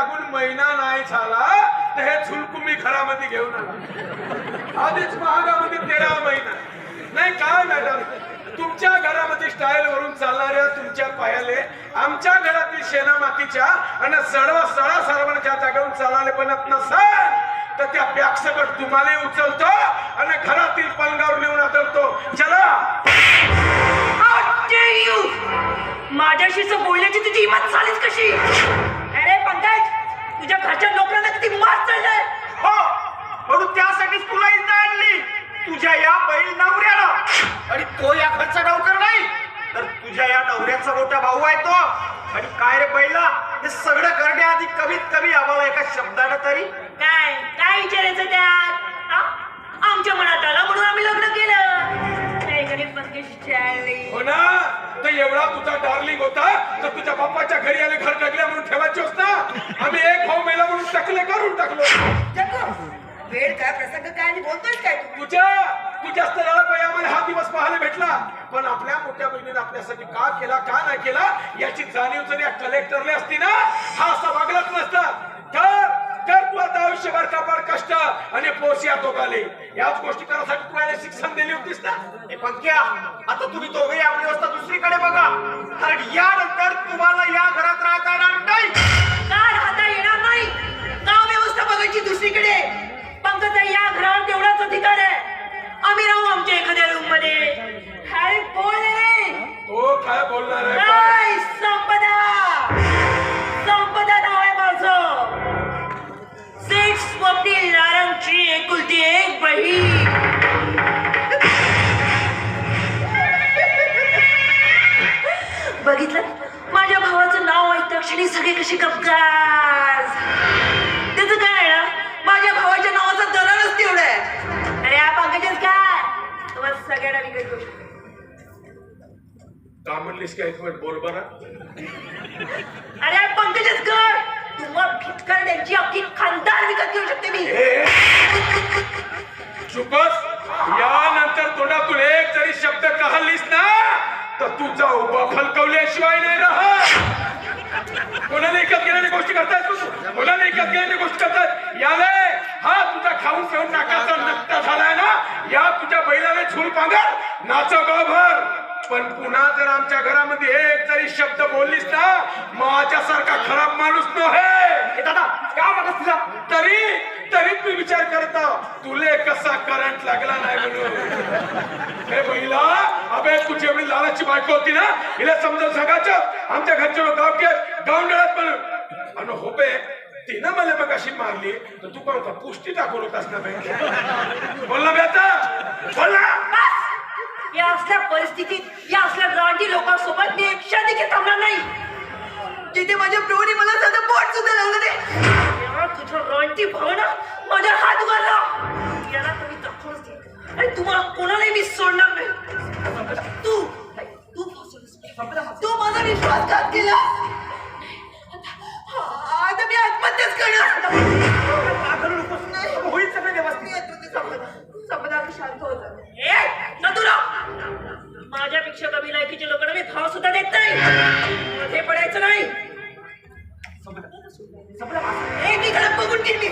लागून महिना नाही झाला तर हे झुलकुमी घरामध्ये घेऊन आला. आधीच महागामध्ये तेरा महिना. नाही का मॅडम? तुमच्या घरामध्ये स्टाईल वरून चालणाऱ्या तुमच्या पायाले आमच्या घरातील शेणा मातीच्या आणि सडवा सडा सरवणच्या जागेवरून चालाले बनत नसल तर त्या बॅगसकट तुम्हाला उचलतो आणि घरातील पलंगावर नेऊन आदळतो चला. माझ्याशी बोलण्याची तुझी हिंमत झालीच कशी? अरे पंकज! तुझ्या घरच्या नोकऱ्यांना किती मार चढलाय हो म्हणून त्यासाठीच तुला इथं आणली. तुझ्या या बैल नवऱ्याला. आणि तो या घरचा नौकर नाही. तर तुझ्या या नवऱ्याचा मोठा भाऊ आहे तो. आणि काय रे बैला हे सगळं करण्याआधी कमीत कमी आम्हाला एका शब्दानं तरी. काय काय विचारायचं त्यात? आ? आमच्या मनात आलं म्हणून आम्ही लग्न केलं. नाही गरीब. हो ना तर एवढा तुझा डार्लिंग होता तर तुझ्या बाप्पाच्या घरी आले घर टाकल्या म्हणून ठेवायची होस ना आम्ही एक भाऊ मेला म्हणून टाकले करून टाकलो वेळ काय प्रसंग काय आणि बोलतोय काय तू? तुझ्या तुझ्या पाहिजे आम्हाला हा दिवस पाहायला भेटला. पण आपल्या मोठ्या बहिणीने आपल्यासाठी का केला का नाही केला याची जाणीव जर या कलेक्टरने असती ना हा असा वागलाच नसता. तर तर तू आता आयुष्यभर कपाळ कष्ट आणि पोसिया दोघाले. याच गोष्टी करायसाठी तुला शिक्षण दिली होतीस ना? हे पंक्या आता तुम्ही दोघे आपली व्यवस्था दुसरीकडे बघा. कारण यानंतर तुम्हाला काय बोलणार आहे? संपदा! संपदा नाव आहे माझं. सेठ स्वप्नील नारायणची एकुलती एक बहीण. बघितलं? माझ्या भावाचं नाव ऐकता क्षणी सगळे कशी कपकार त्याचं काय आहे ना? माझ्या भावाच्या नावाचा दरारच तेवढा आहे. अरे या पंकजच काय? तुम्हाला सगळ्यांना विकत घेऊ का म्हणलीस का एक मिनिट बोल बरं अरे पंकजच कर तुम्हाला भिटकर त्यांची अख्खी खानदार विकत घेऊ शकते मी. ए, चुकस यानंतर तोंडातून एक जरी शब्द कहलीस ना तर तुझा उभा फलकवल्याशिवाय नाही राहत. कोणाला एकच घेण्याच्या गोष्टी करतायस तू? कोणाला एकच घेण्याच्या गोष्टी करताय याले हा तुझा खाऊन पिऊन नाकाचा नक्ता झालाय ना? या तुझ्या बैलाला झुल पांगर नाचो गावभर. पण पुन्हा जर आमच्या घरामध्ये एक जरी शब्द बोललीस ना माझ्यासारखा खराब माणूस नव्हे. हे दादा का मागस तुझा तरी तरी मी विचार करत तुले कसा करंट लागला नाही म्हणून. हे बहिला अबे तुझी एवढी लालाची बायको होती ना? हिला समजावून सांगायचं. आमच्या घरचे लोक गाव के गावंडळात म्हणून. आणि होपे तिनं मला मग अशी मारली तर तू पण होता पुष्टी टाकून होतास ना बे बोल ना बे आता. बोल ना. बस! या असल्या परिस्थितीत या असल्या रांडी लोकांसोबत मी एक क्षण देखील थांबणार नाही. जिथे माझ्या प्रौढी मला साधं पोट सुद्धा लावलं ते यार, तुझं रांडी भावना माझ्या हात उघडला याला तुम्ही दाखवूनच दे आणि तुम्हाला कोणालाही मी सोडणार नाही. तू तू. तू माझा विश्वासघात केला. आता मी आत्महत्याच करणार. होईल सगळं व्यवस्थित. माझ्यापेक्षा कमी लायकीचे लोक मी भाव सुद्धा देत नाही मध्ये पडायचं नाही. बघून गेली